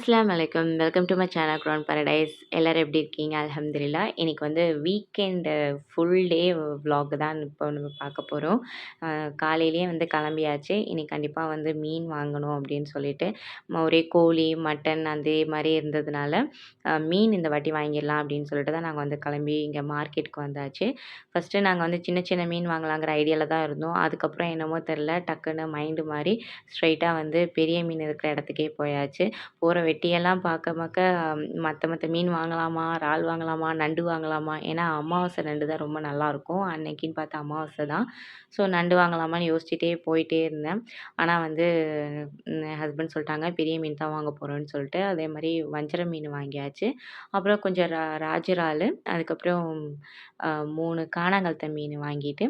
அஸ்லாம் வலைக்கம் welcome to my channel crown paradise எல்லோரும் எப்படி இருக்கீங்க? அலமதுல்லா இன்றைக்கி வந்து வீக்கெண்டு ஃபுல் டே வ்ளாக் தான் இப்போ நம்ம பார்க்க போகிறோம் காலையிலேயே வந்து கிளம்பியாச்சு. இன்றைக்கி கண்டிப்பாக வந்து மீன் வாங்கணும் அப்படின்னு சொல்லிட்டு ஒரே கோழி மட்டன் அதே மாதிரி இருந்ததுனால மீன் இந்த வாட்டி வாங்கிடலாம் அப்படின்னு சொல்லிட்டு தான் நாங்கள் வந்து கிளம்பி இங்கே மார்க்கெட்டுக்கு வந்தாச்சு. ஃபஸ்ட்டு நாங்கள் வந்து சின்ன சின்ன மீன் வாங்கலாங்கிற ஐடியாவில் தான் இருந்தோம். அதுக்கப்புறம் என்னமோ தெரில டக்குன்னு மைண்டு மாதிரி ஸ்ட்ரைட்டாக வந்து பெரிய மீன் இருக்கிற இடத்துக்கே போயாச்சு. போகிற வெட்டியெல்லாம் பார்க்க பார்க்க மற்ற மற்ற மீன் வாங்கலாமா இறால் வாங்கலாமா நண்டு வாங்கலாமா? ஏன்னா அமாவாசை நண்டு தான் ரொம்ப நல்லாயிருக்கும். அன்னைக்குன்னு பார்த்தா அமாவாசை தான். ஸோ நண்டு வாங்கலாமான்னு யோசிச்சுட்டே போயிட்டே இருந்தேன். ஆனால் வந்து ஹஸ்பண்ட் சொல்லிட்டாங்க பெரிய மீன் தான் வாங்க போகிறோன்னு சொல்லிட்டு அதே மாதிரி வஞ்சர மீன் வாங்கியாச்சு. அப்புறம் கொஞ்சம் ரா ராஜிரால் அதுக்கப்புறம் மூணு காணாங்கழுத்த மீன் வாங்கிட்டு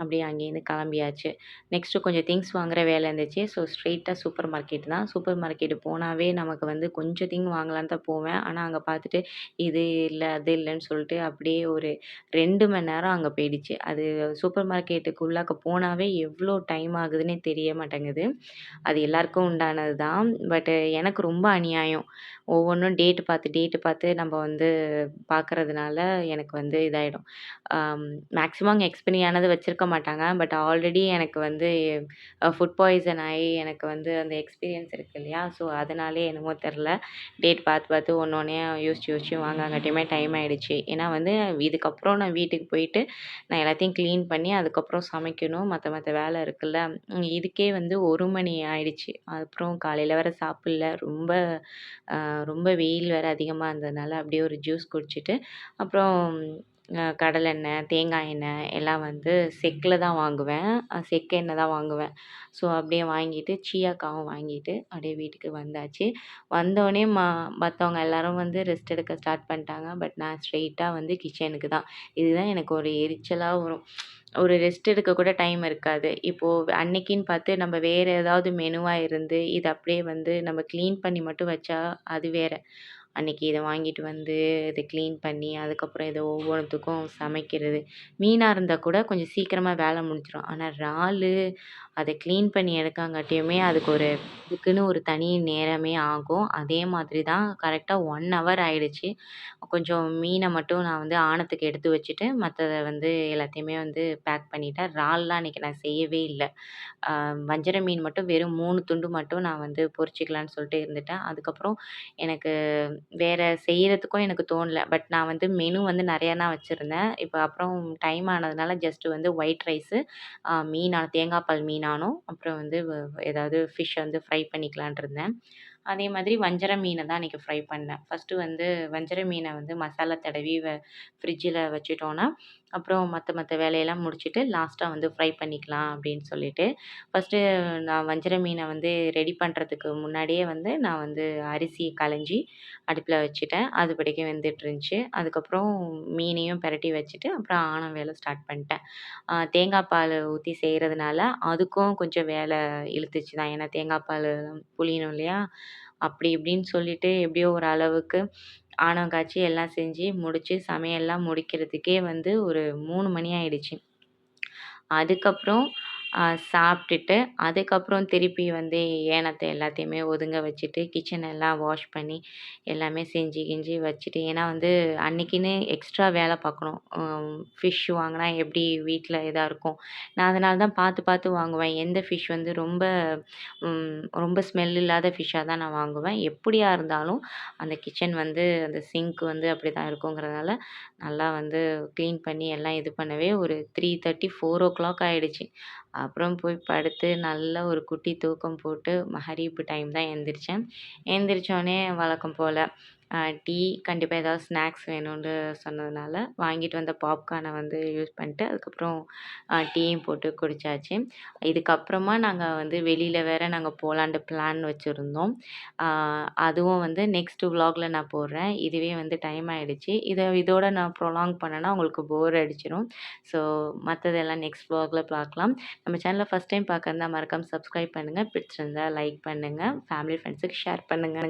அப்படியே அங்கேருந்து கிளம்பியாச்சு. நெக்ஸ்ட்டு கொஞ்சம் திங்ஸ் வாங்குற வேலை இருந்துச்சு. ஸோ ஸ்ட்ரெயிட்டாக சூப்பர் மார்க்கெட் தான். சூப்பர் மார்க்கெட்டு போனாவே நமக்கு வந்து கொஞ்சம் திங் வாங்கலான்னு தான் போவேன். ஆனால் அங்கே பார்த்துட்டு இது இல்லை அது இல்லைன்னு சொல்லிட்டு அப்படியே ஒரு ரெண்டு மணி நேரம் அங்கே போயிடுச்சு. அது சூப்பர் மார்க்கெட்டுக்குள்ளாக்க போனாவே எவ்வளோ டைம் ஆகுதுன்னே தெரிய மாட்டேங்குது. அது எல்லாருக்கும் உண்டானது தான். பட்டு எனக்கு ரொம்ப அநியாயம். ஒவ்வொன்றும் டேட்டு பார்த்து டேட்டு பார்த்து நம்ம வந்து பார்க்கறதுனால எனக்கு வந்து இதாகிடும் மேக்ஸிமம் அங்கே எக்ஸ்பெரி ஆனது வச்சுருக்க மாட்டாங்க. பட் ஆல்ரெடி எனக்கு வந்து ஃபுட் பாய்சன் ஆகி எனக்கு வந்து அந்த எக்ஸ்பீரியன்ஸ் இருக்கு இல்லையா? ஸோ அதனாலே என்னமோ தெரில. டேட் பார்த்து பார்த்து ஒன்று ஒன்றையா யோசிச்சு யோசிச்சு வாங்காங்காட்டியுமே டைம் ஆகிடுச்சு ஏன்னா வந்து இதுக்கப்புறம் நான் வீட்டுக்கு போயிட்டு நான் எல்லாத்தையும் க்ளீன் பண்ணி அதுக்கப்புறம் சமைக்கணும். மற்ற மற்ற வேலை இருக்குல்ல. இதுக்கே வந்து ஒரு மணி ஆயிடுச்சு. அப்புறம் காலையில் வேறு சாப்பிடல. ரொம்ப ரொம்ப வெயில் வேறு அதிகமாக இருந்ததுனால அப்படியே ஒரு ஜூஸ் குடிச்சிட்டு அப்புறம் கடலெண்ணெய் தேங்காய் எண்ணெய் எல்லாம் வந்து செக்கில் தான் வாங்குவேன். செக்கு எண்ணெய் தான் வாங்குவேன். ஸோ அப்படியே வாங்கிட்டு சீயாக்காவும் வாங்கிட்டு அப்படியே வீட்டுக்கு வந்தாச்சு. வந்தோடனே மா மற்றவங்க எல்லாரும் வந்து ரெஸ்ட் எடுக்க ஸ்டார்ட் பண்ணிட்டாங்க. பட் நான் ஸ்ட்ரெயிட்டாக வந்து கிச்சனுக்கு தான். இதுதான் எனக்கு ஒரு எரிச்சலாக வரும். ஒரு ரெஸ்ட் எடுக்க கூட டைம் இருக்காது. இப்போது அன்னைக்குன்னு பார்த்து நம்ம வேறு ஏதாவது மெனுவாக இருந்து இது அப்படியே வந்து நம்ம க்ளீன் பண்ணி மட்டும் வச்சா அது வேற. அன்னைக்கு இதை வாங்கிட்டு வந்து இதை க்ளீன் பண்ணி அதுக்கப்புறம் இதை ஒவ்வொன்றுத்துக்கும் சமைக்கிறது. மீனாக இருந்தால் கூட கொஞ்சம் சீக்கிரமாக வேலை முடிஞ்சிடும் ஆனால் இறாலு அதை க்ளீன் பண்ணி எடுக்காங்காட்டியுமே அதுக்கு ஒரு இதுக்குன்னு ஒரு தனி நேரமே ஆகும். அதே மாதிரி தான் கரெக்டாக ஒன் ஹவர் ஆகிடுச்சி கொஞ்சம் மீனை மட்டும் நான் வந்து ஆணத்துக்கு எடுத்து வச்சுட்டு மற்றத வந்து எல்லாத்தையுமே வந்து பேக் பண்ணிட்டேன். இறால்லாம் அன்றைக்கி நான் செய்யவே இல்லை. வஞ்சர மீன் மட்டும் வெறும் மூணு துண்டு மட்டும் நான் வந்து பொரிச்சிக்கலான்னு சொல்லிட்டு இருந்துட்டேன். அதுக்கப்புறம் எனக்கு வேறு செய்கிறதுக்கும் எனக்கு தோணல. பட் நான் வந்து மெனு வந்து நிறையா தான் வச்சுருந்தேன். இப்போ அப்புறம் டைம் ஆனதுனால ஜஸ்ட்டு வந்து ஒயிட் ரைஸு மீனா தேங்காய் பால் மீனானும் அப்புறம் வந்து வ- ஏதாவது ஃபிஷ் வந்து ஃப்ரை பண்ணிக்கலான்ட்டு இருந்தேன். அதே மாதிரி வஞ்சர மீனை தான் அன்றைக்கி ஃப்ரை பண்ணேன். ஃபஸ்ட்டு வந்து வஞ்சர மீனை வந்து மசாலா தடவி வ ஃப்ரிட்ஜில் வச்சுட்டோன்னா அப்புறம் மற்ற மற்ற வேலையெல்லாம் முடிச்சுட்டு லாஸ்ட்டாக வந்து ஃப்ரை பண்ணிக்கலாம் அப்படின்னு சொல்லிட்டு ஃபஸ்ட்டு நான் வஞ்சர மீனை வந்து ரெடி பண்ணுறதுக்கு முன்னாடியே வந்து நான் வந்து அரிசி களைஞ்சி அடுப்பில் வச்சுட்டேன். அது படிக்க வெந்துட்டு இருந்துச்சு அதுக்கப்புறம் மீனையும் பிரட்டி வச்சுட்டு அப்புறம் ஆணம் வேலை ஸ்டார்ட் பண்ணிட்டேன். தேங்காய் பால் ஊற்றி செய்கிறதுனால அதுக்கும் கொஞ்சம் வேலை இழுத்துச்சு தான் ஏன்னா தேங்காய் பால் புளியணும் இல்லையா? அப்படி இப்படின்னு சொல்லிட்டு எப்படியோ ஒரு அளவுக்கு ஆணவம் காய்ச்சி எல்லாம் செஞ்சு முடிச்சு சமையல்லாம் முடிக்கிறதுக்கே வந்து ஒரு மூணு மணி ஆயிடுச்சு. அதுக்கப்புறம் சாப்பிட்டுட்டு அதுக்கப்புறம் திருப்பி வந்து ஏனத்தை எல்லாத்தையுமே ஒதுங்க வச்சுட்டு கிச்சன் எல்லாம் வாஷ் பண்ணி எல்லாமே செஞ்சு கிஞ்சி வச்சுட்டு ஏன்னா வந்து அன்னைக்குன்னு எக்ஸ்ட்ரா வேலை பார்க்கணும். ஃபிஷ் வாங்கினா எப்படி வீட்டில் இதாக இருக்கும்? நான் அதனால தான் பார்த்து பார்த்து வாங்குவேன். எந்த ஃபிஷ் வந்து ரொம்ப ரொம்ப ஸ்மெல் இல்லாத ஃபிஷ்ஷாக தான் நான் வாங்குவேன். எப்படியா இருந்தாலும் அந்த கிச்சன் வந்து அந்த சிங்க் வந்து அப்படி தான் இருக்குங்கிறதுனால நல்லா வந்து க்ளீன் பண்ணி எல்லாம் இது பண்ணவே ஒரு three thirty four o'clock ஆகிடுச்சு அப்புறம் போய் படுத்து நல்ல ஒரு குட்டி தூக்கம் போட்டு மகரிப்பு டைம் தான் எழுந்திரிச்சேன் எழுந்திரிச்சோன்னே வழக்கம் போல் டீ கண்டிப்பாக ஏதாவது ஸ்நாக்ஸ் வேணும்னு சொன்னதுனால வாங்கிட்டு வந்த பாப்கார்னை வந்து யூஸ் பண்ணிட்டு அதுக்கப்புறம் டீயும் போட்டு குடித்தாச்சு இதுக்கப்புறமா நாங்கள் வந்து வெளியில் வேற நாங்கள் போகலான்ட்டு பிளான் வச்சுருந்தோம். அதுவும் வந்து நெக்ஸ்ட் விலாகில் நான் போடுறேன். இதுவே வந்து டைம் ஆகிடுச்சு இதை இதோட நான் ப்ரொலாங் பண்ணேன்னா உங்களுக்கு போர் அடிச்சிடும் ஸோ மற்றதெல்லாம் நெக்ஸ்ட் விலாகில் பார்க்கலாம் நம்ம சேனலில் ஃபஸ்ட் டைம் பார்க்குறதா மறக்காமல் சப்ஸ்கிரைப் பண்ணுங்கள் பிடிச்சிருந்தா லைக் பண்ணுங்கள் ஃபேமிலி ஃப்ரெண்ட்ஸுக்கு ஷேர் பண்ணுங்கள்